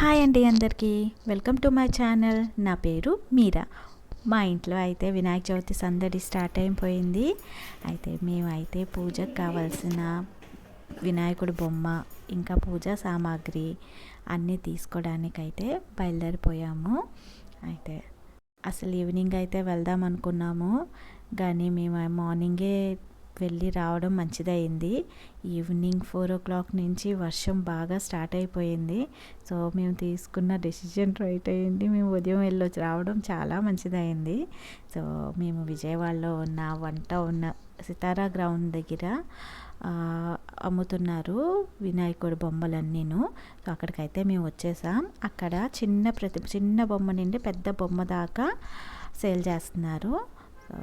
Hi అండి అందరికీ. Welcome to my channel. నా పేరు మీరా. మా ఇంట్లో అయితే వినాయక చవితి సందడి స్టార్ట్ అయిపోయింది. అయితే మేమైతే పూజకు కావాల్సిన వినాయకుడి బొమ్మ ఇంకా పూజా సామాగ్రి అన్నీ తీసుకోవడానికైతే బయలుదేరిపోయాము. అయితే అసలు ఈవినింగ్ అయితే వెళ్దాం అనుకున్నాము కానీ మేము మార్నింగే వెళ్ళి రావడం మంచిదయింది. ఈవినింగ్ ఫోర్ ఓ క్లాక్ నుంచి వర్షం బాగా స్టార్ట్ అయిపోయింది. సో మేము తీసుకున్న డెసిషన్ రైట్ అయ్యింది మేము ఉదయం వెళ్ళొచ్చి రావడం చాలా మంచిదయింది. సో మేము విజయవాడలో ఉన్న వంట ఉన్న సితారా గ్రౌండ్ దగ్గర అమ్ముతున్నారు వినాయకుడి బొమ్మలన్నీను. సో అక్కడికైతే మేము వచ్చేసాం. అక్కడ చిన్న ప్రతి చిన్న బొమ్మ నుండి పెద్ద బొమ్మ దాకా సేల్ చేస్తున్నారు. సో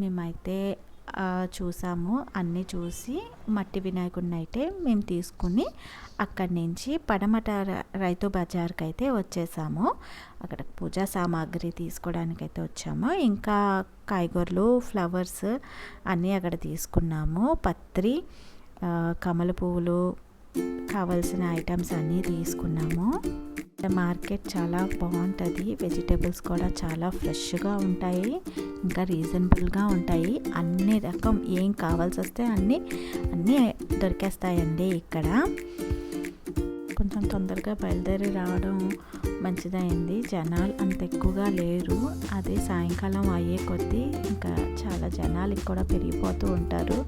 మేమైతే చూసాము. అన్నీ చూసి మట్టి వినాయకుడిని అయితే మేము తీసుకుని అక్కడి నుంచి పడమట రైతు బజార్కి అయితే వచ్చేసాము. అక్కడ పూజా సామాగ్రి తీసుకోవడానికి అయితే వచ్చాము. ఇంకా కాయగూరలు ఫ్లవర్స్ అన్నీ అక్కడ తీసుకున్నాము. పత్రి కమల పువ్వులు కావలసిన ఐటమ్స్ అన్నీ తీసుకున్నాము. మార్కెట్ చాలా బాగుంటుంది. వెజిటేబుల్స్ కూడా చాలా ఫ్రెష్గా ఉంటాయి. ఇంకా రీజనబుల్గా ఉంటాయి. అన్ని రకం ఏం కావాల్సి వస్తే అన్నీ అన్నీ దొరికేస్తాయండి ఇక్కడ. కొంచెం తొందరగా బయలుదేరి రావడం మంచిదైంది. జనాలు అంత ఎక్కువగా లేరు. అదే సాయంకాలం అయ్యే కొద్దీ ఇంకా చాలా జనాలు కూడా పెరిగిపోతూ ఉంటారు.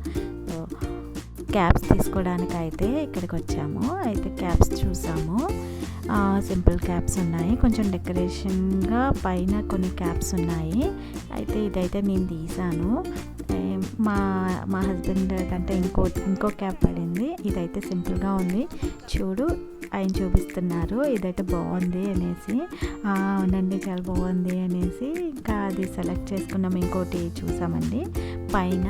క్యాబ్స్ తీసుకోవడానికి అయితే ఇక్కడికి వచ్చాము. అయితే క్యాబ్స్ చూసాము. సింపుల్ క్యాప్స్ ఉన్నాయి. కొంచెం డెకరేషన్గా పైన కొన్ని క్యాప్స్ ఉన్నాయి. అయితే ఇదైతే నేను తీసాను. మా మా హస్బెండ్ అంటే ఇంకో ఇంకో క్యాప్ పడింది. ఇదైతే సింపుల్గా ఉంది. చూడు ఆయన చూపిస్తున్నారు. ఇదైతే బాగుంది అనేసి. అవునండి చాలా బాగుంది అనేసి ఇంకా అది సెలెక్ట్ చేసుకున్నాం. ఇంకోటి చూసామండి. పైన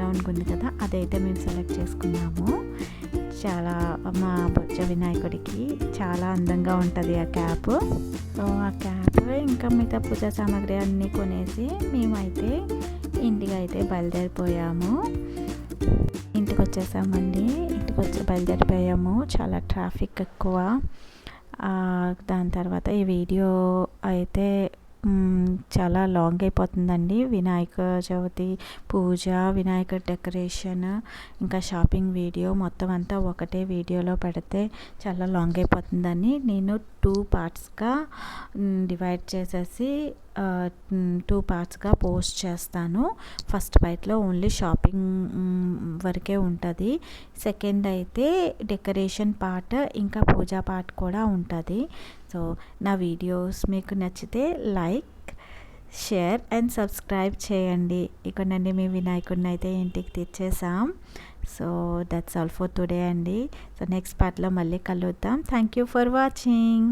రౌండ్ ఉంది కదా అదైతే మేము సెలెక్ట్ చేసుకున్నాము. చాలా మా బొచ్చ వినాయకుడికి చాలా అందంగా ఉంటుంది ఆ క్యాప్. సో ఆ క్యాప్ ఇంకా మిగతా పూజా సామాగ్రి అన్నీ కొనేసి మేమైతే ఇంటికి అయితే బయలుదేరిపోయాము. ఇంటికి వచ్చేసామండి ఇంటికి వచ్చి బయలుదేరిపోయాము. చాలా ట్రాఫిక్ ఎక్కువ. దాని తర్వాత ఈ వీడియో అయితే చాలా లాంగ్ అయిపోతుందండి. వినాయక చవితి పూజ వినాయక డెకరేషన్ ఇంకా షాపింగ్ వీడియో మొత్తం అంతా ఒకటే వీడియోలో పెడితే చాలా లాంగ్ అయిపోతుందని. నేను టూ పార్ట్స్గా డివైడ్ చేసేసి టూ పార్ట్స్గా పోస్ట్ చేస్తాను. ఫస్ట్ బైట్లో ఓన్లీ షాపింగ్ వరకే ఉంటుంది. సెకండ్ అయితే డెకరేషన్ పార్ట్ ఇంకా పూజా పార్ట్ కూడా ఉంటుంది. సో నా వీడియోస్ మీకు నచ్చితే లైక్ షేర్ అండ్ సబ్స్క్రైబ్ చేయండి. ఇక్కడ నుండి మీ వినాయకుడిని అయితే ఇంటికి తెచ్చేసాం. So that's all for today అండి. సో నెక్స్ట్ పార్ట్లో మళ్ళీ కలుద్దాం. Thank you for watching